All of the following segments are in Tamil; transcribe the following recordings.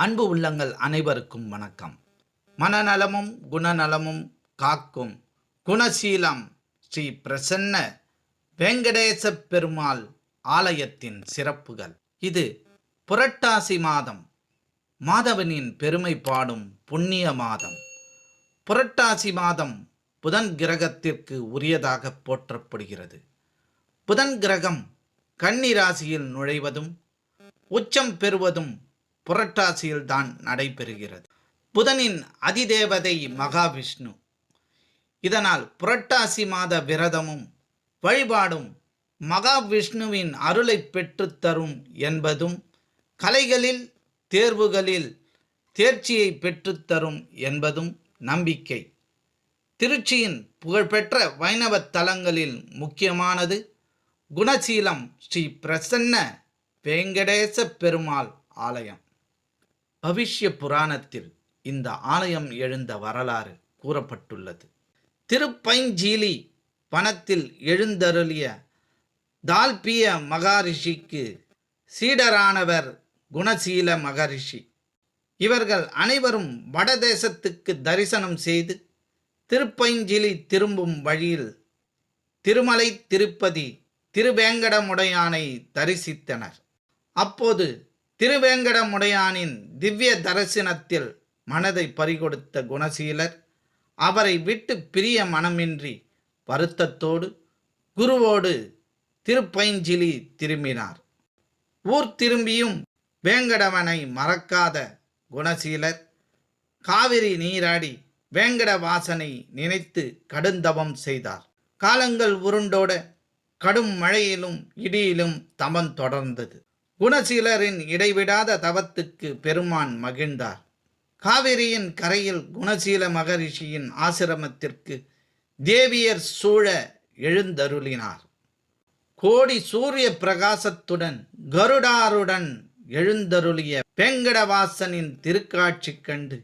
அன்பு உள்ளங்கள் அனைவருக்கும் வணக்கம். மனநலமும் குணநலமும் காக்கும் குணசீலம் ஸ்ரீ பிரசன்ன வெங்கடேச பெருமாள் ஆலயத்தின் சிறப்புகள். இது புரட்டாசி மாதம். மாதவனின் பெருமை பாடும் புண்ணிய மாதம். புரட்டாசி மாதம் புதன் கிரகத்திற்கு உரியதாக போற்றப்படுகிறது. புதன் கிரகம் கன்னி ராசியில் நுழைவதும் உச்சம் பெறுவதும் புரட்டாசியில்தான் நடைபெறுகிறது. புதனின் அதிதேவதை மகாவிஷ்ணு. இதனால் புரட்டாசி மாத விரதமும் வழிபாடும் மகாவிஷ்ணுவின் அருளை பெற்றுத்தரும் என்பதும் கலைகளில் தேர்வுகளில் தேர்ச்சியை பெற்றுத்தரும் என்பதும் நம்பிக்கை. திருச்சியின் புகழ்பெற்ற வைணவ தலங்களில் முக்கியமானது குணசீலம் ஸ்ரீ பிரசன்ன வெங்கடேச பெருமாள் ஆலயம். பவிஷ்ய புராணத்தில் இந்த ஆலயம் எழுந்த வரலாறு கூறப்பட்டுள்ளது. திருப்பைஞ்சீலி வனத்தில் எழுந்தருளிய தால்பிய மகாரிஷிக்கு சீடரானவர் குணசீல மகரிஷி. இவர்கள் அனைவரும் வடதேசத்துக்கு தரிசனம் செய்து திருப்பைஞ்சிலி திரும்பும் வழியில் திருமலை திருப்பதி திருவேங்கடமுடையானை தரிசித்தனர். அப்போது திருவேங்கடமுடையானின் திவ்ய தரிசனத்தில் மனதை பறிகொடுத்த குணசீலர் அவரை விட்டு பிரிய மனமின்றி வருத்தத்தோடு குருவோடு திருப்பைஞ்சிலி திரும்பினார். ஊர் திரும்பியும் வேங்கடவனை மறக்காத குணசீலர் காவிரி நீராடி வேங்கடவாசனை நினைத்து கடுந்தவம் செய்தார். காலங்கள் உருண்டோட கடும் மழையிலும் இடியிலும் தமம் தொடர்ந்தது. குணசீலரின் இடைவிடாத தவத்துக்கு பெருமான் மகிழ்ந்தார். காவிரியின் கரையில் குணசீல மகரிஷியின் ஆசிரமத்திற்கு தேவியர் சூழ எழுந்தருளினார். கோடி சூரிய பிரகாசத்துடன் கருடாருடன் எழுந்தருளிய வெங்கடவாசனின் திருக்காட்சி கண்டு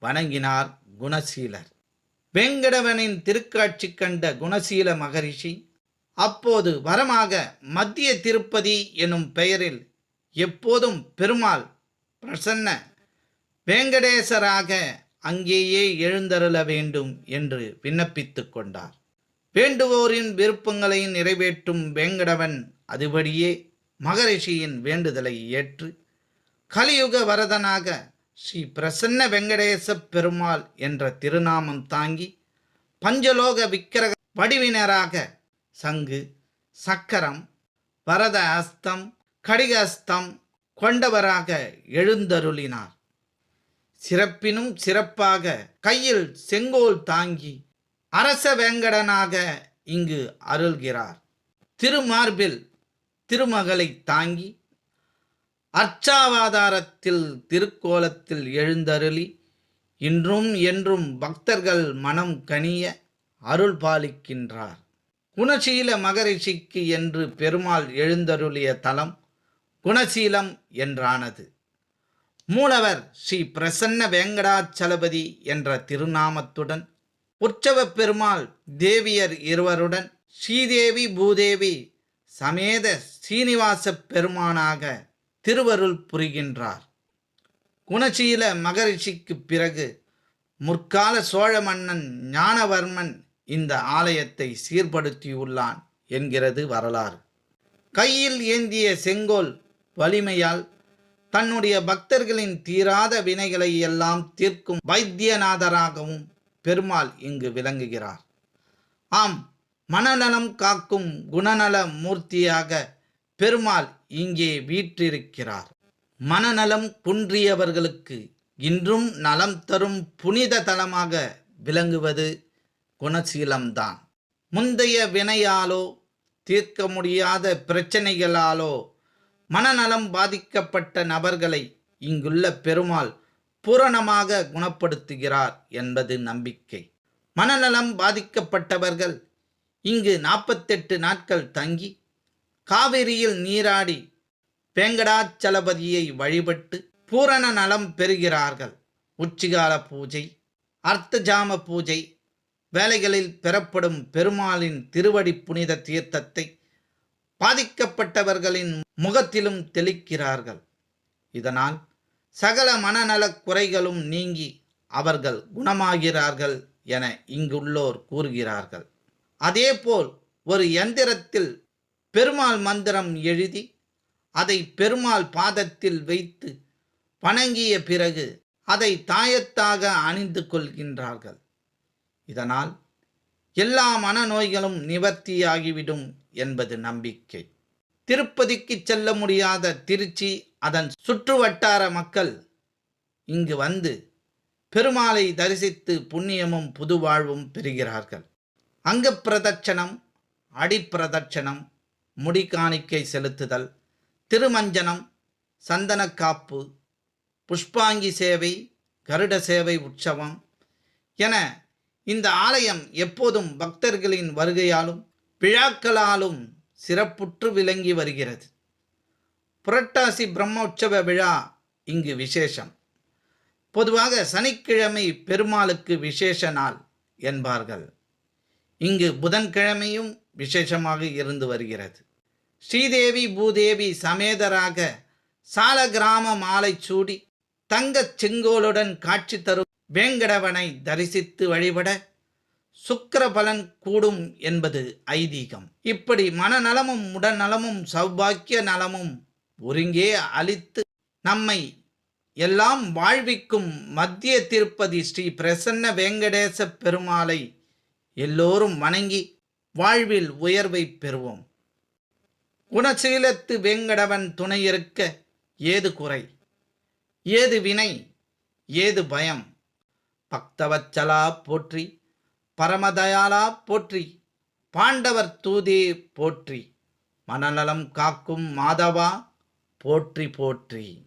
வணங்கினார் குணசீலர். வெங்கடவனின் திருக்காட்சி கண்ட குணசீல மகரிஷி அப்போது வரமாக மத்திய திருப்பதி எனும் பெயரில் எப்போதும் பெருமாள் பிரசன்ன வேங்கடேசராக அங்கேயே எழுந்தருள வேண்டும் என்று விண்ணப்பித்துக் கொண்டார். வேண்டுவோரின் விருப்பங்களை நிறைவேற்றும் வேங்கடவன் அதுபடியே மகரிஷியின் வேண்டுதலை ஏற்று கலியுக வரதனாக ஸ்ரீ பிரசன்ன வெங்கடேச பெருமாள் என்ற திருநாமம் தாங்கி பஞ்சலோக விக்கிரக வடிவினராக சங்கு சக்கரம் வரத அஸ்தம் கடிகஸ்தம் கொண்டவராக எழுந்தருளினார். சிறப்பினும் சிறப்பாக கையில் செங்கோல் தாங்கி அரச வேங்கடனாக இங்கு அருள்கிறார். திருமார்பில் திருமகளை தாங்கி அர்ச்சாவாதாரத்தில் திருக்கோலத்தில் எழுந்தருளி இன்றும் என்றும் பக்தர்கள் மனம் கனிய அருள் பாலிக்கின்றார் குணசீல மகரிஷிக்கு என்று பெருமாள் எழுந்தருளிய தலம் குணசீலம் என்றானது. மூலவர் ஸ்ரீ பிரசன்ன வேங்கடாச்சலபதி என்ற திருநாமத்துடன் உற்சவ பெருமாள் தேவியர் இருவருடன் ஸ்ரீதேவி பூதேவி சமேத சீனிவாச பெருமானாக திருவருள் புரிகின்றார். குணசீல மகரிஷிக்கு பிறகு முற்கால சோழ மன்னன் ஞானவர்மன் இந்த ஆலயத்தை சீர்படுத்தியுள்ளான் என்கிறது வரலாறு. கையில் ஏந்திய செங்கோல் வலிமையால் தன்னுடைய பக்தர்களின் தீராத வினைகளை எல்லாம் தீர்க்கும் வைத்தியநாதராகவும் பெருமாள் இங்கு விளங்குகிறார். ஆம் மனநலம் காக்கும் குணநல மூர்த்தியாக பெருமாள் இங்கே வீற்றிருக்கிறார். மனநலம் குன்றியவர்களுக்கு இன்றும் நலம் தரும் புனித தலமாக விளங்குவது குணசீலம்தான். முந்தைய வினையாலோ தீர்க்க முடியாத பிரச்சனைகளாலோ மனநலம் பாதிக்கப்பட்ட நபர்களை இங்குள்ள பெருமாள் பூரணமாக குணப்படுத்துகிறார் என்பது நம்பிக்கை. மனநலம் பாதிக்கப்பட்டவர்கள் இங்கு நாற்பத்தெட்டு நாட்கள் தங்கி காவிரியில் நீராடி வேங்கடாச்சலபதியை வழிபட்டு பூரண நலம் பெறுகிறார்கள். உச்சிகால பூஜை அர்த்தஜாம பூஜை வேலைகளில் பெறப்படும் பெருமாளின் திருவடி புனித தீர்த்தத்தை பாதிக்கப்பட்டவர்களின் முகத்திலும் தெளிக்கிறார்கள். இதனால் சகல மனநலக் குறைகளும் நீங்கி அவர்கள் குணமாகிறார்கள் என இங்குள்ளோர் கூறுகிறார்கள். அதேபோல் ஒரு எந்திரத்தில் பெருமாள் மந்திரம் எழுதி அதை பெருமாள் பாதத்தில் வைத்து வணங்கிய பிறகு அதை தாயத்தாக அணிந்து கொள்கின்றார்கள். இதனால் எல்லா மனநோய்களும் நிவர்த்தியாகிவிடும் என்பது நம்பிக்கை. திருப்பதிக்கு செல்ல முடியாத திருச்சி அதன் சுற்றுவட்டார மக்கள் இங்கு வந்து பெருமாளை தரிசித்து புண்ணியமும் புதுவாழ்வும் பெறுகிறார்கள். அங்க பிரதட்சணம் அடிப்பிரதட்சணம் முடி காணிக்கை செலுத்துதல் திருமஞ்சனம் சந்தனக்காப்பு புஷ்பாங்கி சேவை கருட சேவை உற்சவம் என இந்த ஆலயம் எப்போதும் பக்தர்களின் வருகையாலும் விழாக்களாலும் சிறப்புற்று விளங்கி வருகிறது. புரட்டாசி பிரம்மோற்சவ விழா இங்கு விசேஷம். பொதுவாக சனிக்கிழமை பெருமாளுக்கு விசேஷ நாள் என்பார்கள். இங்கு புதன்கிழமையும் விசேஷமாக இருந்து வருகிறது. ஸ்ரீதேவி பூதேவி சமேதராக சால கிராம மாலை சூடி தங்கச் செங்கோலுடன் காட்சி தரும் வேங்கடவனை தரிசித்து வழிபட சுக்கர பலன் கூடும் என்பது ஐதீகம். இப்படி மனநலமும் உடல்நலமும் சௌபாக்கிய நலமும் ஒருங்கே அழித்து நம்மை எல்லாம் வாழ்விக்கும் மத்திய திருப்பதி ஸ்ரீ பிரசன்ன வெங்கடேச பெருமாளை எல்லோரும் வணங்கி வாழ்வில் உயர்வை பெறுவோம். குணசீலத்து வேங்கடவன் துணை இருக்க ஏது குறை? ஏது வினை? ஏது பயம்? பக்தவச்சலா போற்றி பரமதயாலா போற்றி பாண்டவர் தூதே போற்றி மனநலம் காக்கும் மாதவா போற்றி போற்றி.